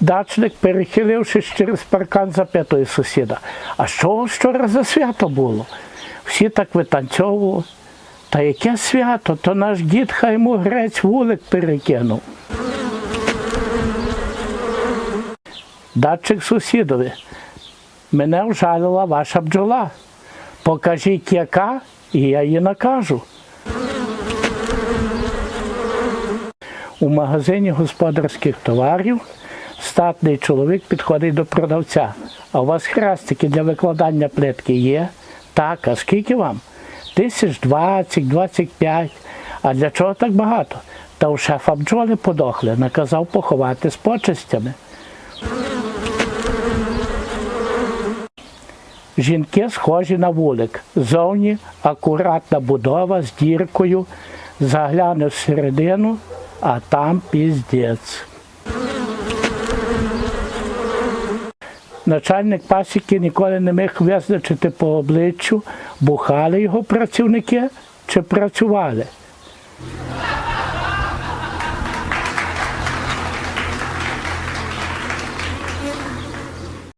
Дачник, перехилившись через паркан, запитує сусіда, а що вчора за свято було? Всі так витанцьовували. Та яке свято? То наш дід хай грець вулик перекинув. Датчик сусідові. Мене вжалила ваша бджола. Покажіть, яка, і я її накажу. У магазині господарських товарів статний чоловік підходить до продавця. А у вас хрестики для викладання плитки є? Так, а скільки вам? Тисяч двадцять, двадцять п'ять. А для чого так багато? Та у шефа бджоли подохли, наказав поховати з почестями. Жінки схожі на вулик. Зовні акуратна будова з діркою, загляне всередину, а там піздець. Начальник пасіки ніколи не міг визначити по обличчю, бухали його працівники чи працювали.